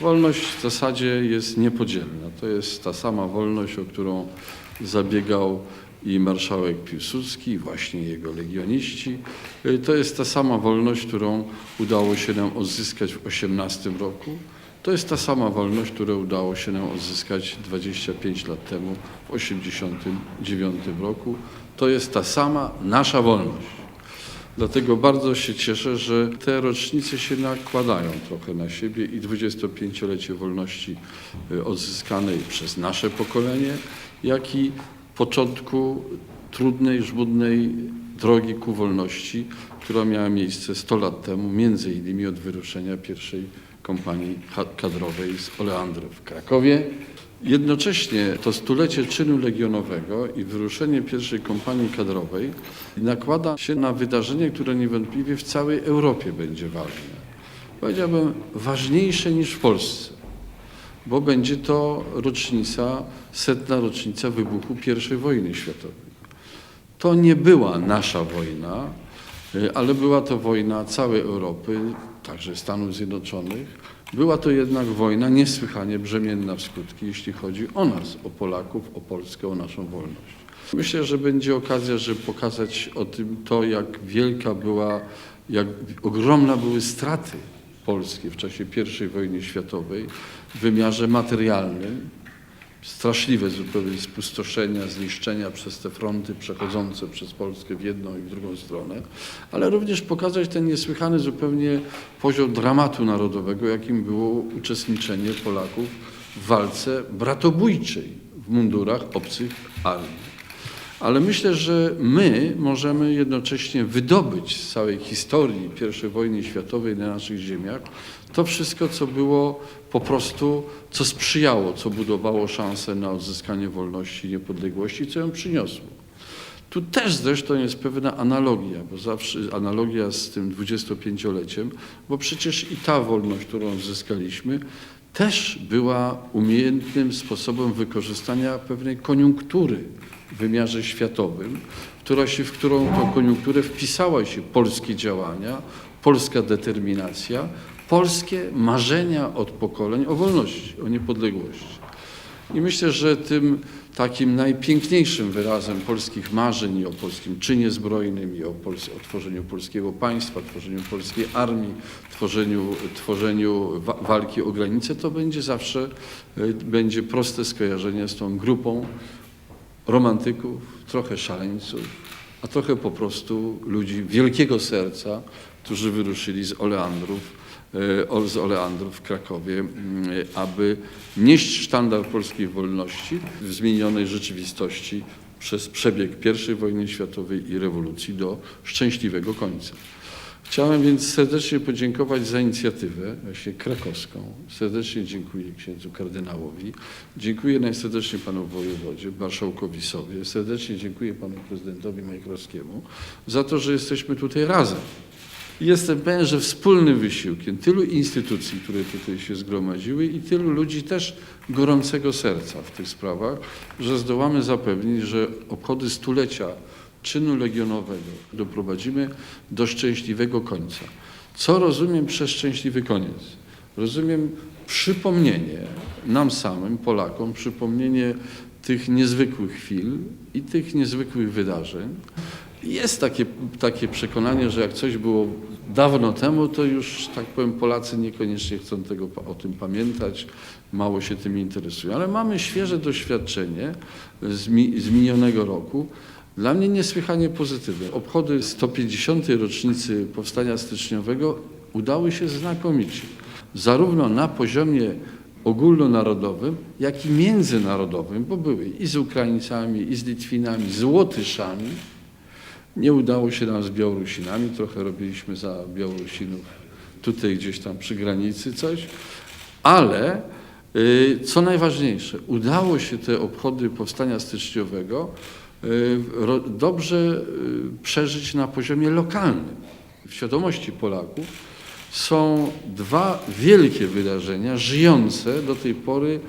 Wolność w zasadzie jest niepodzielna. To jest ta sama wolność, o którą zabiegał i marszałek Piłsudski, i właśnie jego legioniści. Y, To jest ta sama wolność, którą udało się nam odzyskać w 18 roku. To jest ta sama wolność, którą udało się nam odzyskać 25 lat temu, w 89 roku. To jest ta sama nasza wolność. Dlatego bardzo się cieszę, że te rocznice się nakładają trochę na siebie i 25-lecie wolności y, odzyskanej przez nasze pokolenie, jak i początku trudnej, żmudnej drogi ku wolności, która miała miejsce 100 lat temu, między innymi od wyruszenia pierwszej kompanii kadrowej z Oleandry w Krakowie. Jednocześnie to stulecie czynu legionowego i wyruszenie pierwszej kompanii kadrowej nakłada się na wydarzenie, które niewątpliwie w całej Europie będzie ważne. Powiedziałbym ważniejsze niż w Polsce, bo będzie to rocznica, setna rocznica wybuchu I wojny światowej. To nie była nasza wojna, y, ale była to wojna całej Europy, także Stanów Zjednoczonych. Była to jednak wojna niesłychanie brzemienna w skutki, jeśli chodzi o nas, o Polaków, o Polskę, o naszą wolność. Myślę, że będzie okazja, żeby pokazać o tym to, jak wielka była, jak ogromne były straty polskie w czasie I wojny światowej w wymiarze materialnym, straszliwe zupełnie spustoszenia, zniszczenia przez te fronty przechodzące przez Polskę w jedną i w drugą stronę, ale również pokazać ten niesłychany zupełnie poziom dramatu narodowego, jakim było uczestniczenie Polaków w walce bratobójczej w mundurach obcych armii. Ale myślę, że my możemy jednocześnie wydobyć z całej historii I wojny światowej na naszych ziemiach to wszystko, co było po prostu, co sprzyjało, co budowało szanse na odzyskanie wolności i niepodległości, co ją przyniosło. Tu też zresztą jest pewna analogia, bo zawsze analogia z tym 25-leciem, bo przecież i ta wolność, którą odzyskaliśmy, też była umiejętnym sposobem wykorzystania pewnej koniunktury w wymiarze światowym, która się, w którą tą koniunkturę wpisały się polskie działania, polska determinacja, polskie marzenia od pokoleń o wolności, o niepodległości. I myślę, że tym takim najpiękniejszym wyrazem polskich marzeń i o polskim czynie zbrojnym, i o, Pols- o tworzeniu polskiego państwa, tworzeniu polskiej armii, tworzeniu, tworzeniu wa- walki o granice, to będzie zawsze y, będzie proste skojarzenie z tą grupą romantyków, trochę szaleńców, a trochę po prostu ludzi wielkiego serca, którzy wyruszyli z Oleandrów, e, z Oleandrów w Krakowie, aby nieść sztandar polskiej wolności w zmienionej rzeczywistości przez przebieg I wojny światowej i rewolucji do szczęśliwego końca. Chciałem więc serdecznie podziękować za inicjatywę właśnie krakowską. Serdecznie dziękuję księdzu kardynałowi. Dziękuję najserdeczniej panu wojewodzie, marszałkowi sobie. Serdecznie dziękuję panu prezydentowi Majchrowskiemu za to, że jesteśmy tutaj razem. Jestem pewien, że wspólnym wysiłkiem tylu instytucji, które tutaj się zgromadziły i tylu ludzi też gorącego serca w tych sprawach, że zdołamy zapewnić, że obchody stulecia czynu legionowego doprowadzimy do szczęśliwego końca. Co rozumiem przez szczęśliwy koniec? Rozumiem przypomnienie nam samym, Polakom, przypomnienie tych niezwykłych chwil i tych niezwykłych wydarzeń. Jest takie, takie przekonanie, że jak coś było dawno temu, to już, tak powiem, Polacy niekoniecznie chcą tego, o tym pamiętać, mało się tym interesują. Ale mamy świeże doświadczenie z, mi, z minionego roku, dla mnie niesłychanie pozytywne. Obchody 150. rocznicy Powstania Styczniowego udały się znakomicie. Zarówno na poziomie ogólnonarodowym, jak i międzynarodowym, bo były i z Ukraińcami, i z Litwinami, z Łotyszami. Nie udało się nam z Białorusinami, trochę robiliśmy za Białorusinów tutaj gdzieś tam przy granicy coś, ale y, co najważniejsze, udało się te obchody powstania styczniowego y, dobrze y, przeżyć na poziomie lokalnym. W świadomości Polaków są dwa wielkie wydarzenia żyjące do tej pory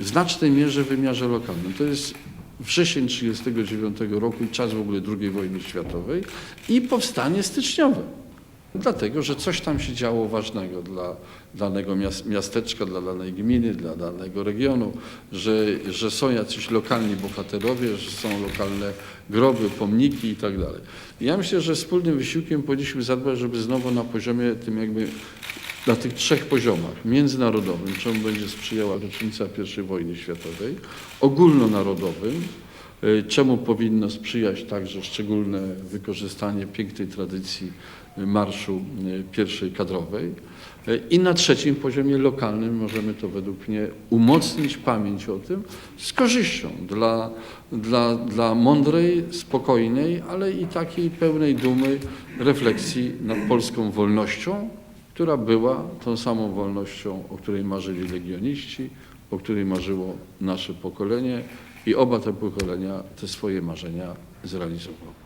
w znacznej mierze w wymiarze lokalnym. To jest wrzesień 1939 roku i czas w ogóle II wojny światowej i powstanie styczniowe. Dlatego, że coś tam się działo ważnego dla danego mias- miasteczka, dla danej gminy, dla danego regionu, że, że są jacyś lokalni bohaterowie, że są lokalne groby, pomniki i tak dalej. Ja myślę, że wspólnym wysiłkiem powinniśmy zadbać, żeby znowu na poziomie tym jakby na tych trzech poziomach, międzynarodowym, czemu będzie sprzyjała rocznica I wojny światowej, ogólnonarodowym, y, czemu powinno sprzyjać także szczególne wykorzystanie pięknej tradycji y, marszu y, pierwszej kadrowej. Y, I na trzecim poziomie lokalnym możemy to według mnie umocnić pamięć o tym z korzyścią dla, dla, dla mądrej, spokojnej, ale i takiej pełnej dumy refleksji nad polską wolnością, która była tą samą wolnością, o której marzyli legioniści, o której marzyło nasze pokolenie i oba te pokolenia te swoje marzenia zrealizowały.